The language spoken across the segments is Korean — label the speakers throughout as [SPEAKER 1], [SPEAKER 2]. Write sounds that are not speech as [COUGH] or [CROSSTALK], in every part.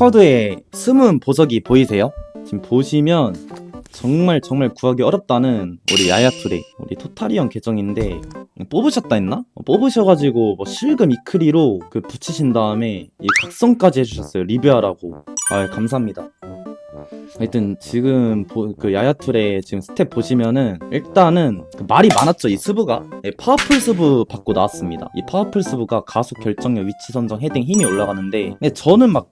[SPEAKER 1] 스쿼드에 숨은 보석이 보이세요? 지금 보시면 정말 정말 구하기 어렵다는 우리 야야투레 우리 토탈리언 계정인데 뽑으셨다 했나? 어, 뽑으셔가지고 뭐 실금 이크리로 그 붙이신 다음에 이 각성까지 해주셨어요 리뷰하라고 아 감사합니다 하여튼 지금 보- 그 야야툴의 지금 스텝 보시면은 일단은 그 말이 많았죠. 이 스브가. 예, 파워풀 스브 받고 나왔습니다. 이 파워풀 스브가 가속 결정력 위치 선정 헤딩 힘이 올라가는데 근데 저는 막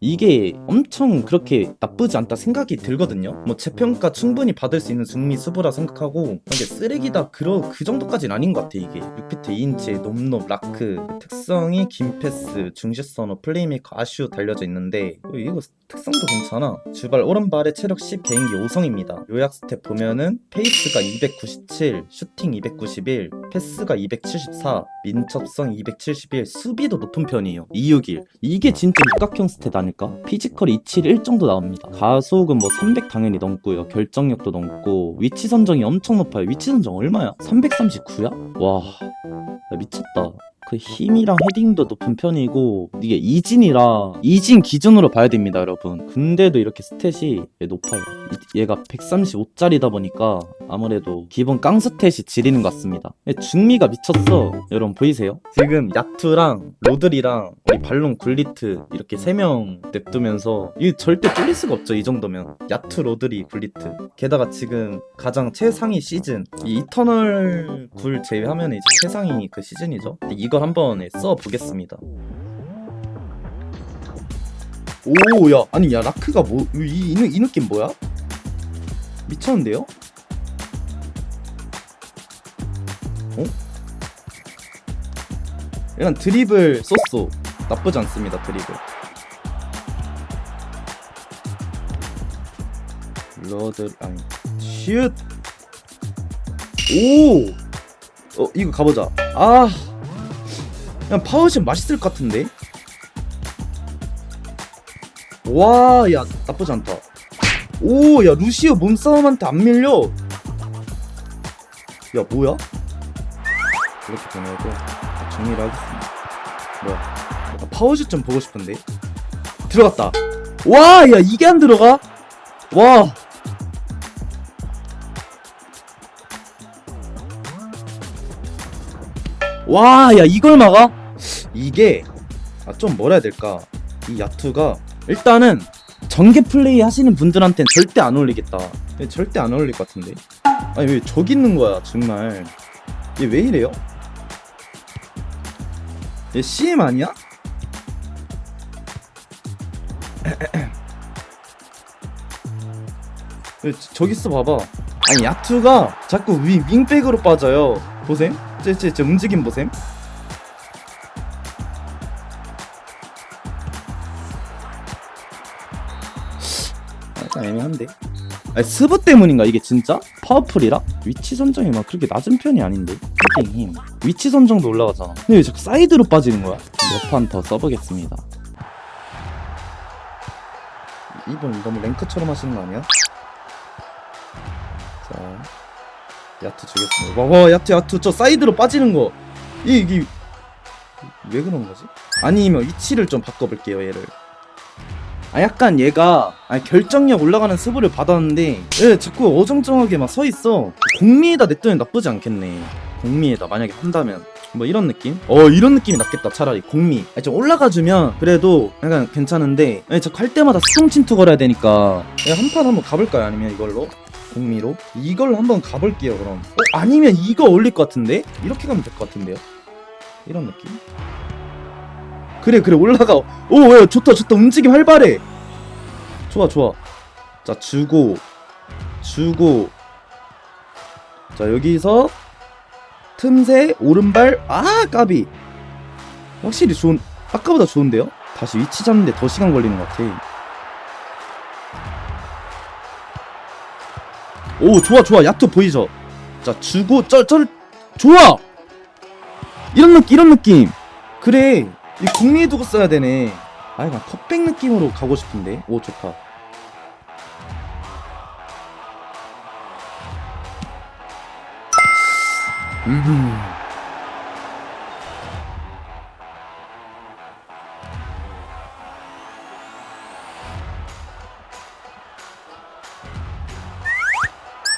[SPEAKER 1] 이게 엄청 그렇게 나쁘지 않다 생각이 들거든요. 뭐 재평가 충분히 받을 수 있는 중미 스브라 생각하고 근데 쓰레기다 그러, 그 정도까지는 아닌 것 같아 이게. 6피트 2인치 놈놈 라크. 특성이 긴 패스 중시선호 플레이메이커 아쉬우 달려져 있는데 어, 이거 특성도 괜찮아. 주발 오른발에 체력 10, 개인기 5성입니다. 요약 스텝 보면은 페이스가 297, 슈팅 291, 패스가 274, 민첩성 271, 수비도 높은 편이에요. 261. 이게 진짜 육각형 스탯 아닐까? 피지컬이 271 정도 나옵니다. 가속은 뭐 300 당연히 넘고요. 결정력도 넘고 위치 선정이 엄청 높아요. 위치 선정 얼마야? 339야? 와, 나 미쳤다. 그 힘이랑 헤딩도 높은 편이고 이게 이진이라 이진 기준으로 봐야 됩니다 여러분. 근데도 이렇게 스탯이 높아요. 이- 얘가 135짜리다 보니까 아무래도 기본 깡 스탯이 지리는 것 같습니다. 중미가 미쳤어. 여러분 보이세요? 지금 야투랑 로들이랑 우리 발롱 굴리트 이렇게 3명 냅두면서 이 절대 뚫릴 수가 없죠 이 정도면. 야투 로드리 굴리트. 게다가 지금 가장 최상위 시즌. 이 이터널 굴 제외하면 이제 최상위 그 시즌이죠. 이걸 한번 써 보겠습니다. 오야 아니 야 라크가 뭐이 이, 이 느낌 뭐야 미쳤는데요 어 일단 드립을 썼어 나쁘지 않습니다 드립을 러드 아니 슛 오! 어, 이거 가보자. 아. 그냥 파워샷 맛있을 것 같은데? 와, 야, 나쁘지 않다. 오, 야, 루시오 몸싸움한테 안 밀려. 야, 뭐야? 이렇게 보내고 정리를 하겠습니다. 뭐야? 아, 파워샷 좀 보고 싶은데? 들어갔다. 와, 야, 이게 안 들어가? 와. 와, 야, 이걸 막아? 이게, 아, 좀 뭐라 해야 될까. 이 야투가, 일단은, 전개 플레이 하시는 분들한테는 절대 안 어울리겠다. 얘 절대 안 어울릴 것 같은데. 아니, 왜 저기 있는 거야, 정말. 얘 왜 이래요? 얘 CM 아니야? [CLEARS THROAT] 저기 있어 봐봐. 아니 야투가 자꾸 위 윙백으로 빠져요. 보셈? 쟤쟤 쟤 움직임 보셈? 약간 애매한데. 아니 스브 때문인가 이게 진짜? 파워풀이라? 위치 선정이 막 그렇게 낮은 편이 아닌데. 힘. 위치 선정도 올라가잖아. 근데 왜 자꾸 사이드로 빠지는 거야? 몇 판 더 써보겠습니다. 이분 너무 랭크처럼 하시는 거 아니야? 자, 야투 주겠습니다. 와, 와, 야투, 야투, 저 사이드로 빠지는 거. 이, 이게 왜 그런 거지? 아니면 위치를 좀 바꿔볼게요, 얘를. 아, 약간 얘가 아니, 결정력 올라가는 스브를 받았는데, 얘 자꾸 어정쩡하게 막 서 있어. 공미에다 냈더니 나쁘지 않겠네. 공미에다 만약에 한다면. 뭐 이런 느낌? 어 이런 느낌이 낫겠다 차라리 공미 아니, 좀 올라가주면 그래도 약간 괜찮은데 아니, 자꾸 할 때마다 수동 침투 걸어야 되니까 한 판 한번 가볼까요 아니면 이걸로? 공미로 이걸로 한번 가볼게요 그럼 어 아니면 이거 어울릴 것 같은데 이렇게 가면 될 것 같은데요 이런 느낌 그래 그래 올라가. 오야 좋다 좋다. 움직임 활발해. 좋아 좋아. 자 주고 주고. 자 여기서 틈새 오른발. 아 까비. 확실히 좋은 아까보다 좋은데요? 다시 위치 잡는데 더 시간 걸리는 것 같아. 오 좋아 좋아. 야투 보이죠? 자 주고 쩔쩔. 좋아! 이런 느낌 이런 느낌. 그래 이 국리에 두고 써야 되네. 아이, 나 컵백 느낌으로 가고 싶은데. 오, 좋다. 음.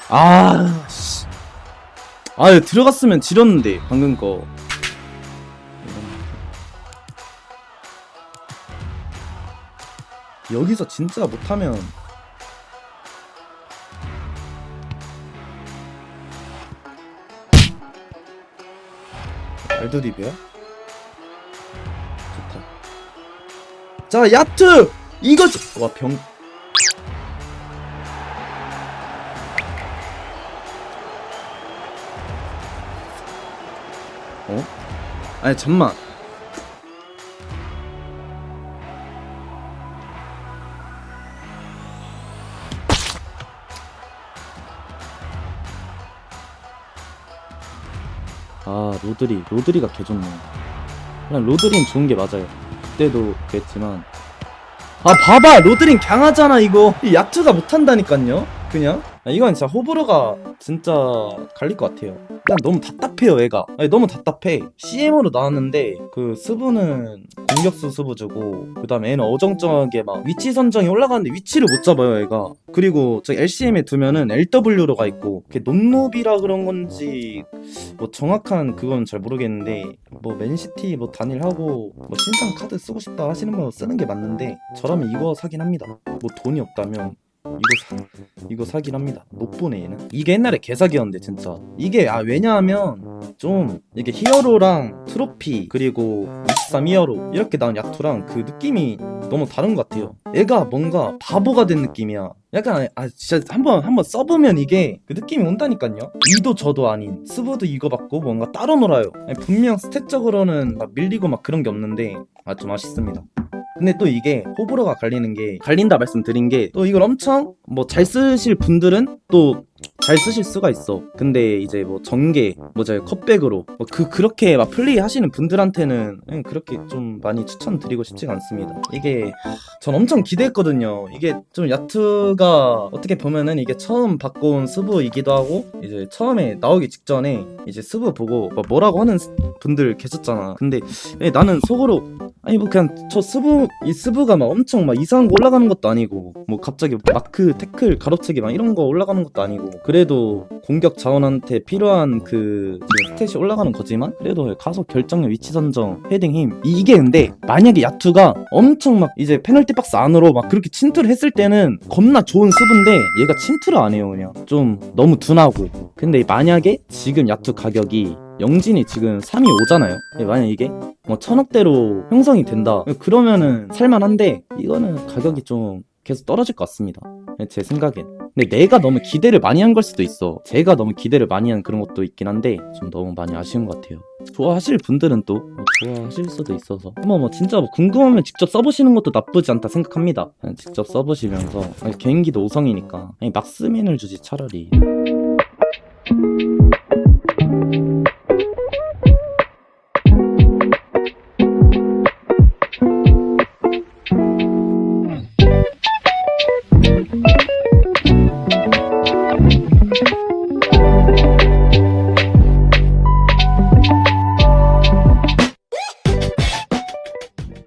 [SPEAKER 1] 아, 씨. 아, 들어갔으면 지렸는데, 방금 거. 여기서 진짜 못하면. 알드리브야? 좋다. 자, 야트! 이것이! 와, 병. 어? 아니 잠만 아 로드리 로드리가 개좋네. 그냥 로드리는 좋은 게 맞아요. 그때도 그랬지만. 아 봐봐! 로드린 강하잖아 이거. 이 야투가 못한다니깐요. 그냥. 아, 이건 진짜 호불호가 진짜 갈릴 것 같아요. 일단 너무 답답해요 얘가. 아니, 너무 답답해. CM으로 나왔는데 그 스브는 공격수 스브주고 그 다음에 얘는 어정쩡하게 막 위치 선정이 올라가는데 위치를 못 잡아요 얘가. 그리고 저 LCM에 두면은 LW로 가 있고 그게 논노비라 그런 건지 뭐 정확한 그건 잘 모르겠는데 뭐 맨시티 뭐 단일하고 뭐 신상 카드 쓰고 싶다 하시는 분 쓰는 게 맞는데 저라면 이거 사긴 합니다. 뭐 돈이 없다면 이거 사, 이거 사긴 합니다. 못 보네 얘는. 이게 옛날에 개사기였는데 진짜. 이게 아 왜냐하면 좀 이게 히어로랑 트로피 그리고 23 히어로 이렇게 나온 야투랑 그 느낌이 너무 다른 것 같아요. 얘가 뭔가 바보가 된 느낌이야. 약간 아 진짜 한번 한번 써보면 이게 그 느낌이 온다니까요. 이도 저도 아닌 스브도 이거 받고 뭔가 따로 놀아요. 분명 스탯적으로는 막 밀리고 막 그런 게 없는데 아 좀 아쉽습니다. 근데 또 이게 호불호가 갈리는 게 갈린다 말씀드린 게 또 이걸 엄청 뭐 잘 쓰실 분들은 또 잘 쓰실 수가 있어. 근데 이제 뭐 전개, 뭐저 컵백으로 뭐 그 그렇게 막 플레이 하시는 분들한테는 그냥 그렇게 좀 많이 추천드리고 싶지가 않습니다. 이게 전 엄청 기대했거든요. 이게 좀 야투가 어떻게 보면은 이게 처음 바꿔온 스브이기도 하고 이제 처음에 나오기 직전에 이제 스브 보고 뭐 뭐라고 하는 분들 계셨잖아. 근데 예, 나는 속으로 아니 뭐 그냥 저 스브 이 스브가 막 엄청 막 이상한 거 올라가는 것도 아니고 뭐 갑자기 마크 태클 가로채기 막 이런 거 올라가는 것도 아니고 그래도 공격 자원한테 필요한 그 스탯이 올라가는 거지만 그래도 가속 결정력 위치 선정 헤딩 힘. 이게 근데 만약에 야투가 엄청 막 이제 페널티 박스 안으로 막 그렇게 침투를 했을 때는 겁나 좋은 스브인데 얘가 침투를 안 해요 그냥. 좀 너무 둔하고. 근데 만약에 지금 야투 가격이 영진이 지금 3이 오잖아요. 만약 이게 뭐 천억대로 형성이 된다. 그러면은 살만한데 이거는 가격이 좀 계속 떨어질 것 같습니다. 제 생각엔. 근데 내가 너무 기대를 많이 한 걸 수도 있어. 제가 너무 기대를 많이 한 그런 것도 있긴 한데 좀 너무 많이 아쉬운 것 같아요. 좋아하실 분들은 또뭐 좋아하실 수도 있어서 한번 뭐 진짜 뭐 궁금하면 직접 써보시는 것도 나쁘지 않다 생각합니다. 직접 써보시면서 개인기도 5성이니까 아니, 막스민을 주지 차라리.